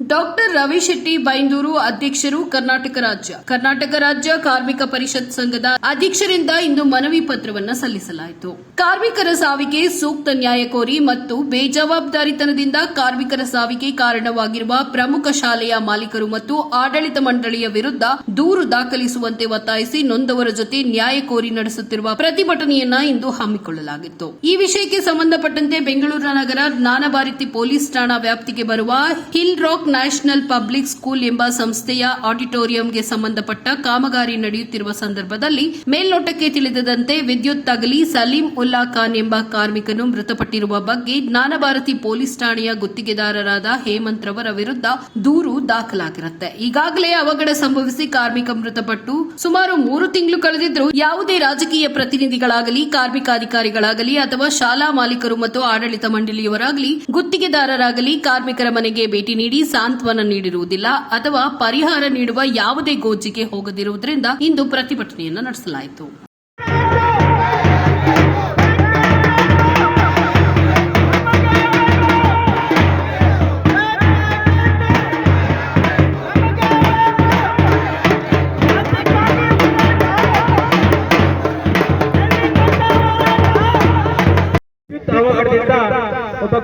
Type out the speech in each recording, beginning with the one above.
Doctor Ravi Shetty Byndoor ಅಧ್ಯಕ್ಷರು ಕರ್ನಾಟಕ ರಾಜ್ಯ. ಕರ್ನಾಟಕ ರಾಜ್ಯ ಕಾರ್ಮಿಕ ಪರಿಷತ್ ಸಂಘದ ಅಧ್ಯಕ್ಷರಿಂದ ಇಂದು ಮನವಿ ಪತ್ರವನ್ನು ಸಲ್ಲಿಸಲಾಯಿತು. ಕಾರ್ಮಿಕರ ಸಾವಿಗೆ ಸೂಕ್ತ ನ್ಯಾಯ ಕೋರಿ ಮತ್ತು ಬೇಜವಾಬ್ದಾರಿತನದಿಂದ ಕಾರ್ಮಿಕರ ಸಾವಿಗೆ ಕಾರಣವಾಗಿರುವ ಪ್ರಮುಖ ಶಾಲೆಯ ಮಾಲೀಕರು ಮತ್ತು ಆಡಳಿತ ಮಂಡಳಿಯ ವಿರುದ್ಧ ದೂರು ದಾಖಲಿಸುವಂತೆ ಒತ್ತಾಯಿಸಿ ನೊಂದವರ ಜೊತೆ ನ್ಯಾಯ ಕೋರಿ ನಡೆಸುತ್ತಿರುವ ಪ್ರತಿಭಟನೆಯನ್ನ ಇಂದು ಹಮ್ಮಿಕೊಳ್ಳಲಾಗಿತ್ತು. ಈ ವಿಷಯಕ್ಕೆ ಸಂಬಂಧಪಟ್ಟಂತೆ ಬೆಂಗಳೂರು ನಗರ ಜ್ಞಾನಭಾರತಿ ಪೊಲೀಸ್ ಠಾಣಾ ವ್ಯಾಪ್ತಿಗೆ ಬರುವ hill rock national public school ಎಂಬ ಸಂಸ್ಥೆಯ ಆಡಿಟೋರಿಯಂಗೆ ಸಂಬಂಧಪಟ್ಟ ಕಾಮಗಾರಿ ನಡೆಯುತ್ತಿರುವ ಸಂದರ್ಭದಲ್ಲಿ ಮೇಲ್ನೋಟಕ್ಕೆ ತಿಳಿದದಂತೆ ವಿದ್ಯುತ್ ತಗಲಿ ಸಲೀಂ ಉಲ್ಲಾ ಖಾನ್ ಎಂಬ ಕಾರ್ಮಿಕನು ಮೃತಪಟ್ಟಿರುವ ಬಗ್ಗೆ ಜ್ಞಾನಭಾರತಿ ಪೊಲೀಸ್ ಠಾಣೆಯ ಗುತ್ತಿಗೆದಾರರಾದ ಹೇಮಂತ್ ರವರ ವಿರುದ್ಧ ದೂರು ದಾಖಲಾಗಿರುತ್ತೆ. ಈಗಾಗಲೇ ಅವಘಡ ಸಂಭವಿಸಿ ಕಾರ್ಮಿಕ ಮೃತಪಟ್ಟು ಸುಮಾರು ಮೂರು ತಿಂಗಳು ಕಳೆದಿದ್ರು ಯಾವುದೇ ರಾಜಕೀಯ ಪ್ರತಿನಿಧಿಗಳಾಗಲಿ ಕಾರ್ಮಿಕ ಅಧಿಕಾರಿಗಳಾಗಲಿ ಅಥವಾ ಶಾಲಾ ಮಾಲೀಕರು ಮತ್ತು ಆಡಳಿತ ಮಂಡಳಿಯವರಾಗಲಿ ಗುತ್ತಿಗೆದಾರರಾಗಲಿ ಕಾರ್ಮಿಕರ ಮನೆಗೆ ಭೇಟಿ ನೀಡಿ ಸಾಂತ್ವನ ನೀಡಿರುವುದಿಲ್ಲ ಅಥವಾ ಪರಿಹಾರ ನೀಡುವ ಯಾವುದೇ ಗೋಜಿಗೆ ಹೋಗದಿರುವುದರಿಂದ ಇಂದು ಪ್ರತಿಭಟನೆಯನ್ನು ನಡೆಸಲಾಯಿತು.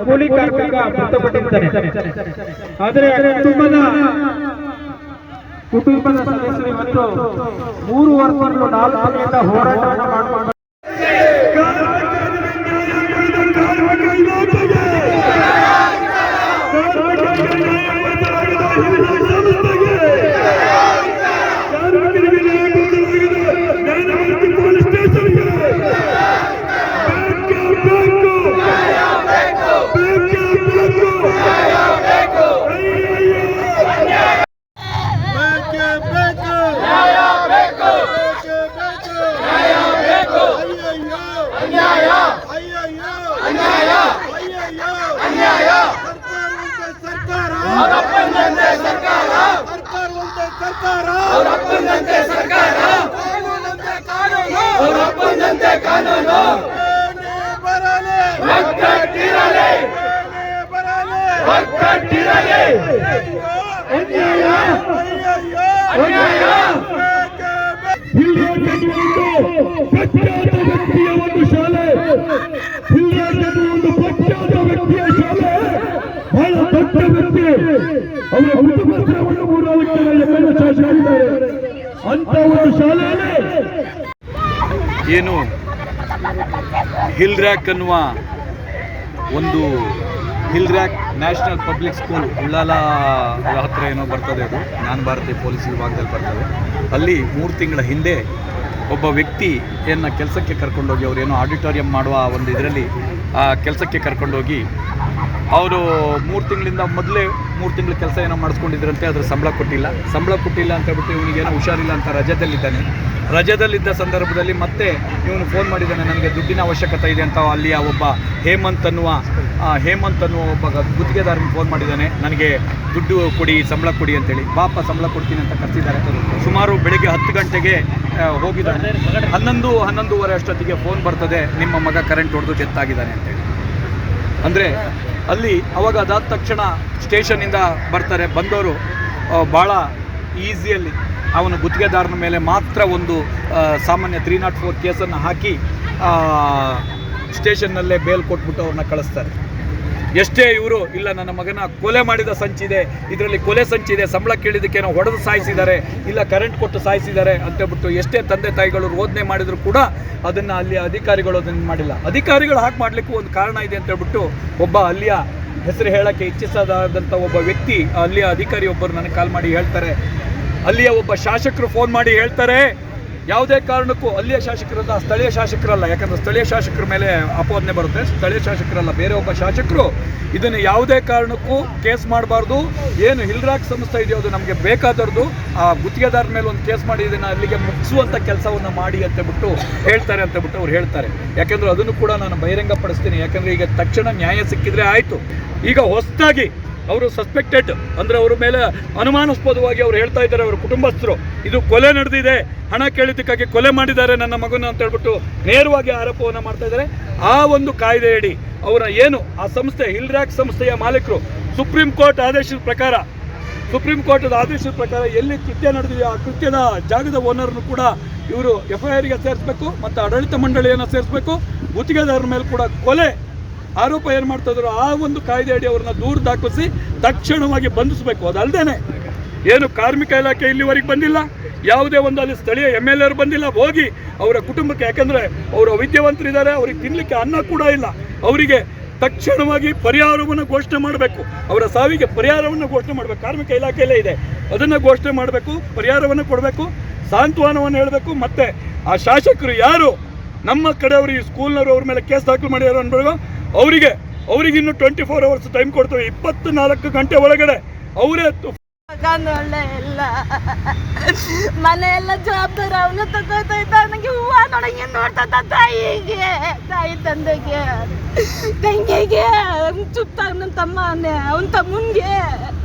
ಕೂಲಿ ಕಾರ್ಮಿಕ ಮೃತಪಟ್ಟಿದ್ದಾರೆ ಆದರೆ ಕುಟುಂಬದ ಕುಟುಂಬದ ಸದಸ್ಯರು ಇವತ್ತು ಮೂರು ವರ್ಷಗಳು ನಾಲ್ಕು ತಿಂಗಳಿಂದ ಹೋರಾಟವನ್ನು ಮಾಡಿಕೊಂಡು ಪ್ರಖ್ಯಾತ ವ್ಯಕ್ತಿಯ ಒಂದು ಶಾಲೆ ಹಿಲ್ರಾಜ್ ಒಂದು ಪ್ರಖ್ಯಾತ ವ್ಯಕ್ತಿಯ ಶಾಲೆ ಬಹಳ ದೊಡ್ಡ ವ್ಯಕ್ತಿ ಅವರ ಅಂತ ಒಂದು ಶಾಲೆಯಲ್ಲಿ ಏನು ಹಿಲ್ ರ್ಯಾಕ್ ಅನ್ನುವ ಒಂದು hill rock national public school Ullal ಹತ್ರ ಏನೋ ಬರ್ತದೆ ಅದು. ಜ್ಞಾನ ಭಾರತಿ ಪೊಲೀಸ್ ವಿಭಾಗದಲ್ಲಿ ಬರ್ತದೆ. ಅಲ್ಲಿ ಮೂರು ತಿಂಗಳ ಹಿಂದೆ ಒಬ್ಬ ವ್ಯಕ್ತಿಯನ್ನು ಕೆಲಸಕ್ಕೆ ಕರ್ಕೊಂಡೋಗಿ ಏನೋ ಆಡಿಟೋರಿಯಂ ಮಾಡುವ ಒಂದು ಇದರಲ್ಲಿ, ಆ ಕೆಲಸಕ್ಕೆ ಕರ್ಕೊಂಡೋಗಿ ಅವರು ಮೂರು ತಿಂಗಳಿಂದ ಮೊದಲೇ ಮೂರು ತಿಂಗಳ ಕೆಲಸ ಏನೋ ಮಾಡಿಸ್ಕೊಂಡಿದ್ರಂತೆ, ಅದ್ರ ಸಂಬಳ ಕೊಟ್ಟಿಲ್ಲ. ಸಂಬಳ ಕೊಟ್ಟಿಲ್ಲ ಅಂತ ಹೇಳ್ಬಿಟ್ಟು ಇವನಿಗೇನೋ ಹುಷಾರಿಲ್ಲ ಅಂತ ರಜದಲ್ಲಿದ್ದಾನೆ ರಜದಲ್ಲಿದ್ದ ಸಂದರ್ಭದಲ್ಲಿ ಮತ್ತೆ ಇವನು ಫೋನ್ ಮಾಡಿದ್ದಾನೆ ನನಗೆ ದುಡ್ಡಿನ ಅವಶ್ಯಕತೆ ಇದೆ ಅಂತ ಅಲ್ಲಿಯ ಒಬ್ಬ ಹೇಮಂತ್ ಅನ್ನುವ ಹೇಮಂತ್ ಅನ್ನುವ ಒಬ್ಬ ಗುತ್ತಿಗೆದಾರನಿಗೆ ಫೋನ್ ಮಾಡಿದ್ದಾನೆ ನನಗೆ ದುಡ್ಡು ಕೊಡಿ, ಸಂಬಳ ಕೊಡಿ ಅಂತೇಳಿ. ಪಾಪ ಸಂಬಳ ಕೊಡ್ತೀನಿ ಅಂತ ಕರೆಸಿದ್ದಾರೆ. ಸುಮಾರು ಬೆಳಿಗ್ಗೆ ಹತ್ತು ಗಂಟೆಗೆ ಹೋಗಿದ್ದಾನೆ. ಹನ್ನೊಂದು, ಹನ್ನೊಂದೂವರೆ ಅಷ್ಟೊತ್ತಿಗೆ ಫೋನ್ ಬರ್ತದೆ, ನಿಮ್ಮ ಮಗ ಕರೆಂಟ್ ಹೊಡೆದು ಡೆತ್ ಆಗಿದ್ದಾನೆ ಅಂತೇಳಿ. ಅಂದರೆ ಅಲ್ಲಿ ಅವಾಗ ಅದಾದ ತಕ್ಷಣ ಸ್ಟೇಷನಿಂದ ಬರ್ತಾರೆ. ಬಂದವರು ಭಾಳ ಈಸಿಯಲ್ಲಿ ಅವನು ಗುತ್ತಿಗೆದಾರನ ಮೇಲೆ ಮಾತ್ರ ಒಂದು ಸಾಮಾನ್ಯ ತ್ರೀ ನಾಟ್ ಫೋರ್ ಕೇಸನ್ನು ಹಾಕಿ ಸ್ಟೇಷನ್ನಲ್ಲೇ ಬೇಲ್ ಕೊಟ್ಬಿಟ್ಟು ಅವ್ರನ್ನ ಕಳಿಸ್ತಾರೆ. ಎಷ್ಟೇ ಇವರು, ಇಲ್ಲ ನನ್ನ ಮಗನ ಕೊಲೆ ಮಾಡಿದ ಸಂಚಿದೆ, ಇದರಲ್ಲಿ ಕೊಲೆ ಸಂಚಿದೆ, ಸಂಬಳ ಕೇಳಿದ್ದಕ್ಕೇನೋ ಹೊಡೆದು ಸಾಯಿಸಿದ್ದಾರೆ, ಇಲ್ಲ ಕರೆಂಟ್ ಕೊಟ್ಟು ಸಾಯಿಸಿದ್ದಾರೆ ಅಂತೇಳ್ಬಿಟ್ಟು ಎಷ್ಟೇ ತಂದೆ ತಾಯಿಗಳು ರೋಧನೆ ಮಾಡಿದರೂ ಕೂಡ ಅದನ್ನು ಅಲ್ಲಿ ಅಧಿಕಾರಿಗಳು ಅದನ್ನು ಮಾಡಿಲ್ಲ. ಅಧಿಕಾರಿಗಳು ಹಾಕಿ ಮಾಡಲಿಕ್ಕೂ ಒಂದು ಕಾರಣ ಇದೆ ಅಂತ ಹೇಳ್ಬಿಟ್ಟು ಒಬ್ಬ ಅಲ್ಲಿಯ ಹೆಸರು ಹೇಳೋಕ್ಕೆ ಇಚ್ಛಿಸದಾದಂಥ ಒಬ್ಬ ವ್ಯಕ್ತಿ, ಅಲ್ಲಿಯ ಅಧಿಕಾರಿ ಒಬ್ಬರು ನನಗೆ ಕಾಲ್ ಮಾಡಿ ಹೇಳ್ತಾರೆ ಅಲ್ಲಿಯ ಒಬ್ಬ ಶಾಸಕರು ಫೋನ್ ಮಾಡಿ ಹೇಳ್ತಾರೆ. ಯಾವುದೇ ಕಾರಣಕ್ಕೂ ಅಲ್ಲಿಯ ಶಾಸಕರಲ್ಲ, ಸ್ಥಳೀಯ ಶಾಸಕರಲ್ಲ. ಯಾಕಂದ್ರೆ ಸ್ಥಳೀಯ ಶಾಸಕರ ಮೇಲೆ ಅಪವಾದನೆ ಬರುತ್ತೆ. ಸ್ಥಳೀಯ ಶಾಸಕರಲ್ಲ, ಬೇರೆ ಒಬ್ಬ ಶಾಸಕರು ಇದನ್ನು ಯಾವುದೇ ಕಾರಣಕ್ಕೂ ಕೇಸ್ ಮಾಡಬಾರ್ದು. ಏನು ಹಿಲ್ರಾಕ್ ಸಂಸ್ಥೆ ಇದೆಯೋ ಅದು ನಮಗೆ ಬೇಕಾದವ್ರದ್ದು ಆ ಗುತ್ತಿಗೆದಾರ ಮೇಲೆ ಒಂದು ಕೇಸ್ ಮಾಡಿ ಇದನ್ನು ಅಲ್ಲಿಗೆ ಮುಗಿಸುವಂಥ ಕೆಲಸವನ್ನು ಮಾಡಿ ಅಂತ ಬಿಟ್ಟು ಹೇಳ್ತಾರೆ ಅಂತ ಬಿಟ್ಟು ಅವ್ರು ಹೇಳ್ತಾರೆ. ಯಾಕೆಂದ್ರೆ ಅದನ್ನು ಕೂಡ ನಾನು ಬಹಿರಂಗ ಪಡಿಸ್ತೀನಿ. ಯಾಕಂದ್ರೆ ಈಗ ತಕ್ಷಣ ನ್ಯಾಯ ಸಿಕ್ಕಿದ್ರೆ ಆಯಿತು. ಈಗ ಹೊಸದಾಗಿ ಅವರು ಸಸ್ಪೆಕ್ಟೆಡ್ ಅಂದರೆ ಅವರ ಮೇಲೆ ಅನುಮಾನಾಸ್ಪದವಾಗಿ ಅವ್ರು ಹೇಳ್ತಾ ಇದ್ದಾರೆ, ಅವರ ಕುಟುಂಬಸ್ಥರು. ಇದು ಕೊಲೆ ನಡೆದಿದೆ. ಹಣ ಕೇಳಿದ್ದಕ್ಕಾಗಿ ಕೊಲೆ ಮಾಡಿದ್ದಾರೆ ನನ್ನ ಮಗನ ಅಂತ ಹೇಳ್ಬಿಟ್ಟು ನೇರವಾಗಿ ಆರೋಪವನ್ನು ಮಾಡ್ತಾ ಇದ್ದಾರೆ. ಆ ಒಂದು ಕಾಯ್ದೆಯಡಿ ಅವರ ಏನು, ಆ ಸಂಸ್ಥೆ ಹಿಲ್ರ್ಯಾಕ್ ಸಂಸ್ಥೆಯ ಮಾಲೀಕರು ಸುಪ್ರೀಂ ಕೋರ್ಟ್ ಆದೇಶದ ಪ್ರಕಾರ ಸುಪ್ರೀಂ ಕೋರ್ಟದ ಆದೇಶದ ಪ್ರಕಾರ ಎಲ್ಲಿ ಕೃತ್ಯ ನಡೆದಿದೆ ಆ ಕೃತ್ಯದ ಜಾಗದ ಓನರ್ನು ಕೂಡ ಇವರು ಎಫ್ ಐ ಆರ್ಗೆ ಸೇರಿಸಬೇಕು, ಮತ್ತು ಆಡಳಿತ ಮಂಡಳಿಯನ್ನು ಸೇರಿಸಬೇಕು, ಗುತ್ತಿಗೆದಾರರ ಮೇಲೆ ಕೂಡ ಕೊಲೆ ಆರೋಪ ಏನು ಮಾಡ್ತಾ ಇದ್ರು? ಆ ಒಂದು ಕಾಯ್ದೆ ಅಡಿ ಅವ್ರನ್ನ ದೂರ ದಾಖಲಿಸಿ ತಕ್ಷಣವಾಗಿ ಬಂಧಿಸಬೇಕು. ಅದಲ್ಲದೆ ಏನು ಕಾರ್ಮಿಕ ಇಲಾಖೆ ಇಲ್ಲಿವರೆಗೆ ಬಂದಿಲ್ಲ, ಯಾವುದೇ ಒಂದು ಅಲ್ಲಿ ಸ್ಥಳೀಯ ಎಂ ಎಲ್ ಎರು ಬಂದಿಲ್ಲ, ಹೋಗಿ ಅವರ ಕುಟುಂಬಕ್ಕೆ, ಯಾಕಂದರೆ ಅವರು ವಿದ್ಯಾವಂತರಿದ್ದಾರೆ, ಅವ್ರಿಗೆ ತಿನ್ನಲಿಕ್ಕೆ ಅನ್ನ ಕೂಡ ಇಲ್ಲ. ಅವರಿಗೆ ತಕ್ಷಣವಾಗಿ ಪರಿಹಾರವನ್ನು ಘೋಷಣೆ ಮಾಡಬೇಕು. ಅವರ ಸಾವಿಗೆ ಪರಿಹಾರವನ್ನು ಘೋಷಣೆ ಮಾಡಬೇಕು. ಕಾರ್ಮಿಕ ಇಲಾಖೆಯಲ್ಲೇ ಇದೆ. ಅದನ್ನು ಘೋಷಣೆ ಮಾಡಬೇಕು, ಪರಿಹಾರವನ್ನು ಕೊಡಬೇಕು, ಸಾಂತ್ವನವನ್ನು ಹೇಳಬೇಕು. ಮತ್ತೆ ಆ ಶಾಸಕರು ಯಾರು? ನಮ್ಮ ಕಡೆಯವರು ಈ ಸ್ಕೂಲ್ನವರು ಅವ್ರ ಮೇಲೆ ಕೇಸ್ ದಾಖಲು ಮಾಡ್ಯಾರ ಅನ್ಬೇಕು ಅವರಿಗೆ ಅವರಿಗೆ ಇನ್ನು ಟ್ವೆಂಟಿ ಫೋರ್ ಅವರ್ಸ್ ಟೈಮ್ ಕೊಡ್ತೇವೆ. ಇಪ್ಪತ್ನಾಲ್ಕು ಗಂಟೆ ಒಳಗಡೆ ಅವರೇ ಒಳ್ಳೆ ಇಲ್ಲ. ಮನೆ ಎಲ್ಲ ಜವಾಬ್ದಾರಿ ಅವನು ತಗೋತಾ ಇದ್ದ ನನಗೆ ಹೂವ ನೋಡಂಗೆ ನೋಡ್ತಾ ತಾಯಿಗೆ, ತಾಯಿ ತಂದೆಗೆ, ತಂಗಿಗೆ ಚುಪ್ತಾಗ ನನ್ನ ತಮ್ಮ ಅವನ ತಮ್ಮನ್ಗೆ,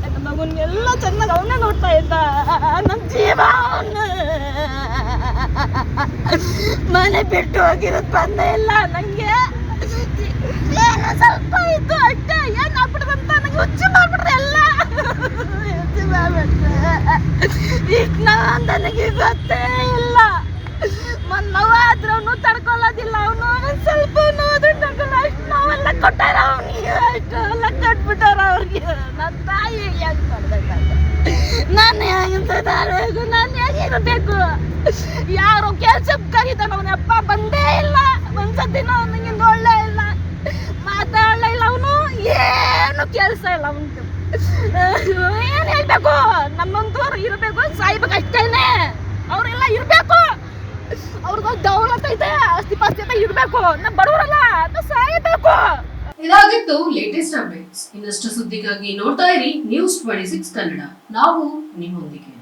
ನನ್ನ ಮಗನ್ಗೆ ಎಲ್ಲ ಚೆನ್ನಾಗಿ ಅವನೇ ನೋಡ್ತಾ ಇದ್ದ. ನನ್ನ ಜೀವ ಅವನ. ಮನೆ ಬಿಟ್ಟು ಹೋಗಿರೋದು ಬಂದೇ ಇಲ್ಲ ನಂಗೆ. ಏನೋ ಸ್ವಲ್ಪ ಇತ್ತು ಅಷ್ಟೇ? ಏನ್ ಆಗ್ಬಿಡ್ದಂತ ನಂಗೆ ಹುಚ್ಚು ಮಾಡ್ಬಿಟ್ರೆ ಎಲ್ಲ. ಹುಚ್ಚು ಮಾಡ್ಬಿಟ್ರೆ ನನಗೆ ಗೊತ್ತೇ ಇಲ್ಲ. ಮನ್ ನೋವ ಆದ್ರೆ ಅವನು ತಡ್ಕೊಳ್ಳೋದಿಲ್ಲ. ಅವನು ಒಂದ್ ಸ್ವಲ್ಪ ನೋವು ತಡ್ಕೊಳ್ಳೋ ಅಷ್ಟು ನೋವೆಲ್ಲ ಕೊಟ್ಟಾರ ಅವನಿಗೆ. ಅಷ್ಟು ಎಲ್ಲ ಕಟ್ಬಿಟ್ಟಾರ ಅವ್ರಿಗೆ. ನನ್ನ ತಾಯಿ ಹೆಂಗ್ ಮಾಡ್ಬೇಕಂತ ನಾನು ಹೆಂಗ್ ತರಬೇಕು ನಾನು ಹೇಗೆ ಯಾರು ಕೆಲ್ಸಕ್ಕೆ ಕರೀತಾನ ಅವನಪ್ಪ ಬಂದೇ ಇಲ್ಲ. ಒಂದ್ಸತಿನ ಅವನಿಗೆ ಒಳ್ಳೆ ಇಲ್ಲ ಮಾತಾಡಲೇ ಇಲ್ಲ ಅವನು ಏನು ಕೆಲಸ ಇಲ್ಲ ಉಂಟು. ಏನ್ ಹೇಳ್ಬೇಕು? ನಮ್ಮಂತವ್ರು ಇರಬೇಕು, ಸಾಯ್ಬೇಕು ಅಷ್ಟೇನೆ. ಅವರೆಲ್ಲ ಇರಬೇಕು. ಅವ್ರದ್ದು ದೌಲತ್ ಐತೆ, ಆಸ್ತಿ ಪಾಸ್ತಿ ಐತೆ ಇರಬೇಕು. ನಮ್ಮ ಬಡವರಲ್ಲ ಅದು ಸಾಯಬೇಕು. ಇದಾಗಿತ್ತು ಲೇಟೆಸ್ಟ್ ಅಪ್ಡೇಟ್ಸ್ ಇನ್ನಷ್ಟು ಸುದ್ದಿಗಾಗಿ ನೋಡ್ತಾ ಇರಿ ನ್ಯೂಸ್ ಟ್ವೆಂಟಿ ಸಿಕ್ಸ್ ಕನ್ನಡ. ನಾವು ನಿಮ್ಮೊಂದಿಗೆ.